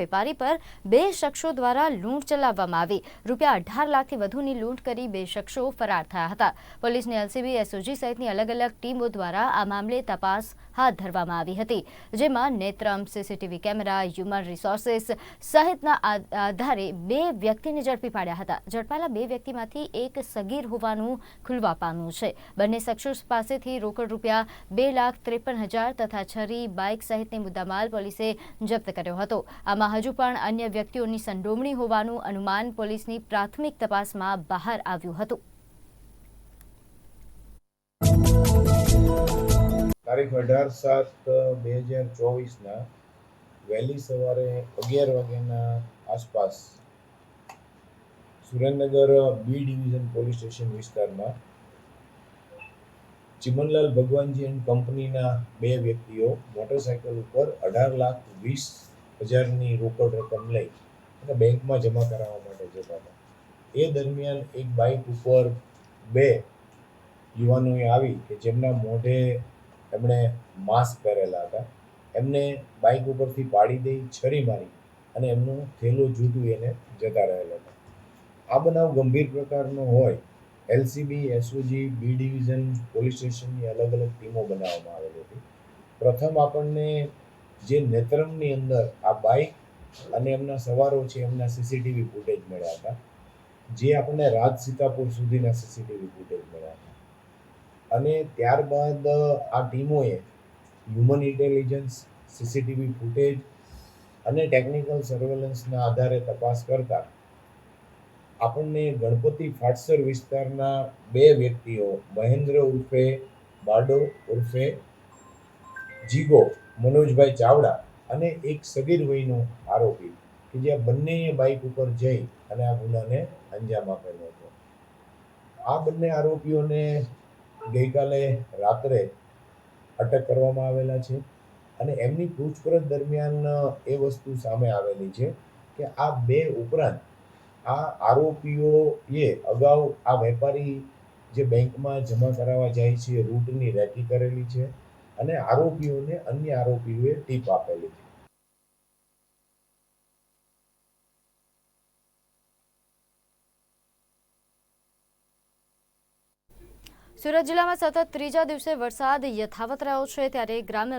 વેપારી પર બે શખ્સો દ્વારા લૂંટ ચલાવવામાં આવી. રૂપિયા અઢાર લાખથી વધુની લૂંટ કરી બે શખ્સો ફરાર થયા હતા. પોલીસની એલસીબી, એસઓજી સહિતની અલગ અલગ ટીમો દ્વારા આ મામલે તપાસ હાથ ધરવામાં આવી હતી. જેમાં Netram CCTV camera, human resources સહિતના આધારે બે વ્યક્તિને ઝડપી પાડ્યા હતા. ઝડપાયેલા બે વ્યક્તિમાંથી એક સગીર હોવાનું ખુલવા પામ્યું છે. બંને શખ્સો પાસેથી રોકડ રૂપિયા બે લાખ ત્રેપન હજાર તથા છરી, બાઇક સહિતની મુદ્દામાલ પોલીસે જપ્ત કર્યો હતો. આમાં હજુ પણ અન્ય વ્યક્તિઓની સંડોવણી હોવાનું અનુમાન પોલીસની પ્રાથમિક તપાસમાં બહાર આવ્યું હતું. તારીખ અઢાર સાત બે હજાર ચોવીસના વહેલી સવારે અગિયાર વાગ્યાના આસપાસ Surendranagar B division police station વિસ્તારમાં ચિમનલાલ ભગવાનજી એન્ડ કંપનીના બે વ્યક્તિઓ મોટરસાયકલ ઉપર અઢાર લાખ વીસ હજારની રોકડ રકમ લઈ અને બેંકમાં જમા કરાવવા માટે જતા હતા. એ દરમિયાન એક બાઇક ઉપર બે યુવાનોએ આવી કે જેમના મોઢે એમણે માસ્ક પહેરેલા હતા. એમને બાઇક ઉપરથી પાડી દઈ, છરી મારી અને એમનું થેલો જૂટવી એને જતા રહેલા હતા. આ બનાવ ગંભીર પ્રકારનો હોય, LCB, SOG, B division, police સ્ટેશનની અલગ અલગ ટીમો બનાવવામાં આવેલી હતી. પ્રથમ આપણને જે નેત્રમની અંદર આ બાઇક અને એમના સવારો છે, એમના સીસીટીવી ફૂટેજ મળ્યા હતા. જે આપણને રાજ સીતાપુર સુધીના સીસીટીવી ફૂટેજ મળ્યા હતા. અને ત્યારબાદ આ ટીમોએ હ્યુમન ઇન્ટેલિજન્સ સીસીટીવી ફૂટેજ અને ટેકનિકલ સર્વેલન્સના આધારે તપાસ કરતા આપણને ગણપતિ ફાટસર વિસ્તારના બે વ્યક્તિઓ, મહેન્દ્ર ઉર્ફે બાડો ઉર્ફે જીગો, મનોજભાઈ ચાવડા અને એક સગીર વયનો આરોપી કે જે આ બંનેએ બાઇક ઉપર જઈ અને આ ગુનાને અંજામ આપેલો હતો. આ બંને આરોપીઓને ગઈકાલે રાત્રે અટક કરવામાં આવેલા છે અને એમની પૂછપરછ દરમિયાન એ વસ્તુ સામે આવેલી છે કે આ બે ઉપરાંત આ આરોપીઓએ અગાઉ આ વેપારી જે બેંકમાં જમા કરાવવા જાય છે, રૂટની રેકી કરેલી છે અને આરોપીઓને અન્ય આરોપીઓએ ટીપ આપેલી હતી સુરત જિલ્લામાં સતત ત્રીજા દિવસે વરસાદ યથાવત રહ્યો છે, ત્યારે ગ્રામ્ય